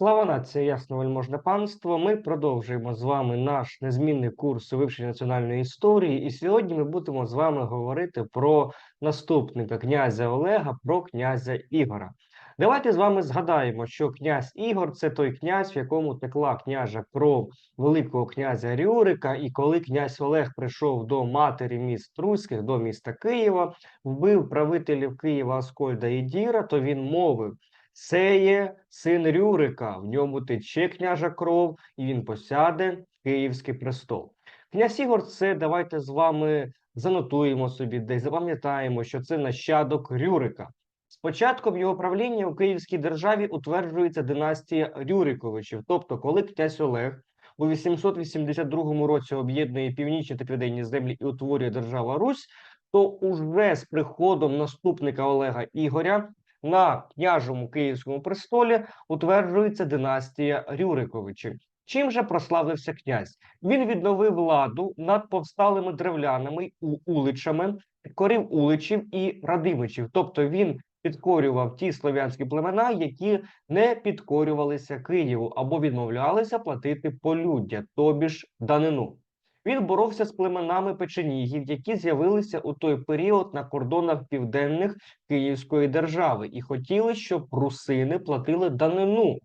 Слава нація, ясно, вельможне панство. Ми продовжуємо з вами наш незмінний курс у вивченні національної історії, і сьогодні ми будемо з вами говорити про наступника князя Олега, про князя Ігора. Давайте з вами згадаємо, що князь Ігор це той князь, в якому текла княжа кров великого князя Рюрика. І коли князь Олег прийшов до матері міст Руських, до міста Києва, вбив правителів Києва Аскольда і Діра, то він мовив. Це є син Рюрика, в ньому тече княжа кров, і він посяде Київський престол. Князь Ігор, це давайте з вами занотуємо собі, десь запам'ятаємо, що це нащадок Рюрика. З початком його правління у Київській державі утверджується династія Рюриковичів. Тобто, коли князь Олег у 882 році об'єднує північні та південні землі і утворює держава Русь, то уже з приходом наступника Олега Ігоря на княжому київському престолі утверджується династія Рюриковичів. Чим же прославився князь? Він відновив владу над повсталими древлянами у уличами, підкорив уличів і радимичів. Тобто він підкорював ті слов'янські племена, які не підкорювалися Києву або відмовлялися платити полюддя, тобі ж данину. Він боровся з племенами печенігів, які з'явилися у той період на кордонах південних Київської держави, і хотіли, щоб русини платили данину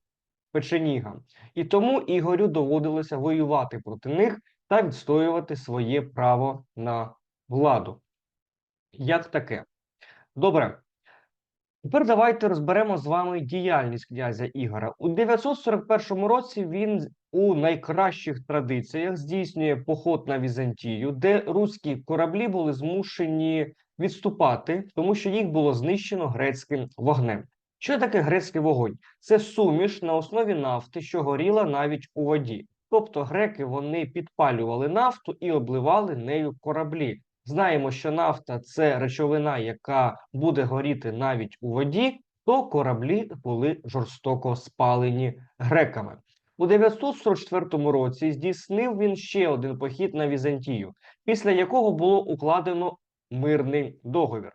печенігам. І тому Ігорю доводилося воювати проти них та відстоювати своє право на владу. Як таке? Добре. Тепер давайте розберемо з вами діяльність князя Ігора. У 941 році він у найкращих традиціях здійснює поход на Візантію, де руські кораблі були змушені відступати, тому що їх було знищено грецьким вогнем. Що таке грецький вогонь? Це суміш на основі нафти, що горіла навіть у воді. Тобто греки вони підпалювали нафту і обливали нею кораблі. Знаємо, що нафта це речовина, яка буде горіти навіть у воді, то кораблі були жорстоко спалені греками. У 944 році здійснив він ще один похід на Візантію, після якого було укладено мирний договір.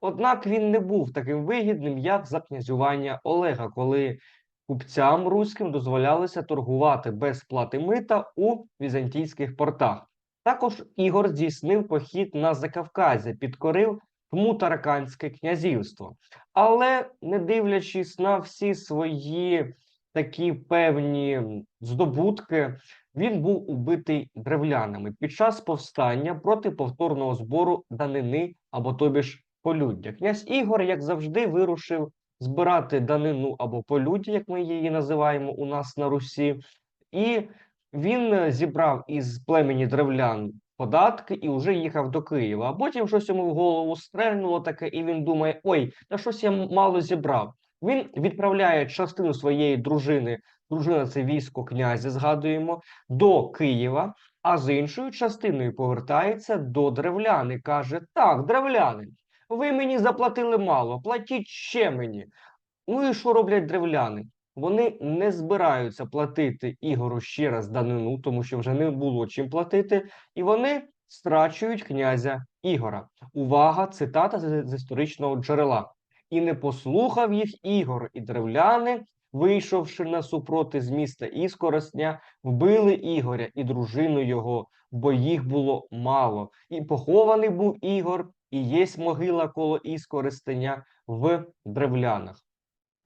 Однак він не був таким вигідним, як за князювання Олега, коли купцям руським дозволялося торгувати без сплати мита у візантійських портах. Також Ігор здійснив похід на Закавказя, підкорив Тмутараканське князівство. Але, не дивлячись на всі свої такі певні здобутки, він був убитий древлянами під час повстання проти повторного збору данини або тобі ж полюддя. Князь Ігор, як завжди, вирушив збирати данину або полюддя, як ми її називаємо у нас на Русі, і він е, зібрав із племені древлян податки і вже їхав до Києва. А потім щось йому в голову стрельнуло таке, і він думає: ой, та щось я мало зібрав. Він відправляє частину своєї дружини, дружина це військо князя, згадуємо, до Києва, а з іншою частиною повертається до древляни. Каже: Так, древляни, ви мені заплатили мало, платіть ще мені. Ну і що роблять древляни? Вони не збираються платити Ігору ще раз данину, тому що вже не було чим платити, і вони страчують князя Ігора. Увага, цитата з, історичного джерела. І не послухав їх Ігор, і древляни, вийшовши на супроти з міста Іскоростня, вбили Ігоря і дружину його, бо їх було мало. І похований був Ігор, і єсть могила коло Іскоростеня в древлянах.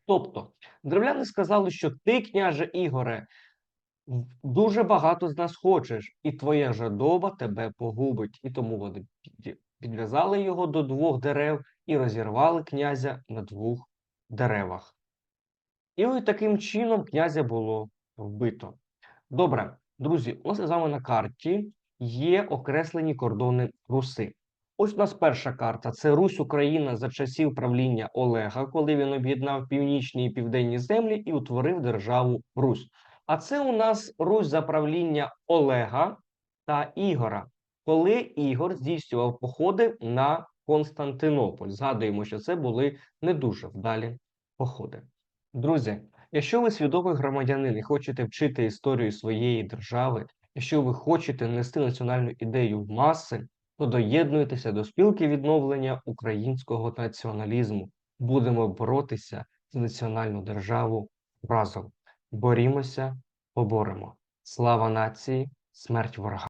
Тобто, древляни сказали, що ти, княже Ігоре, дуже багато з нас хочеш, і твоя жадоба тебе погубить. І тому вони підв'язали його до двох дерев і розірвали князя на двох деревах. І ось таким чином князя було вбито. Добре, друзі, нас з вами на карті є окреслені кордони Руси. Ось у нас перша карта: це Русь Україна за часів правління Олега, коли він об'єднав північні і південні землі і утворив державу Русь. А це у нас Русь за правління Олега та Ігора, коли Ігор здійснював походи на Константинополь. Згадуємо, що це були не дуже вдалі походи. Друзі, якщо ви свідомий громадянин і хочете вчити історію своєї держави, якщо ви хочете нести національну ідею в маси то доєднуйтеся до спілки відновлення українського націоналізму. Будемо боротися за національну державу разом. борімося, поборемо. Слава нації, смерть ворогам!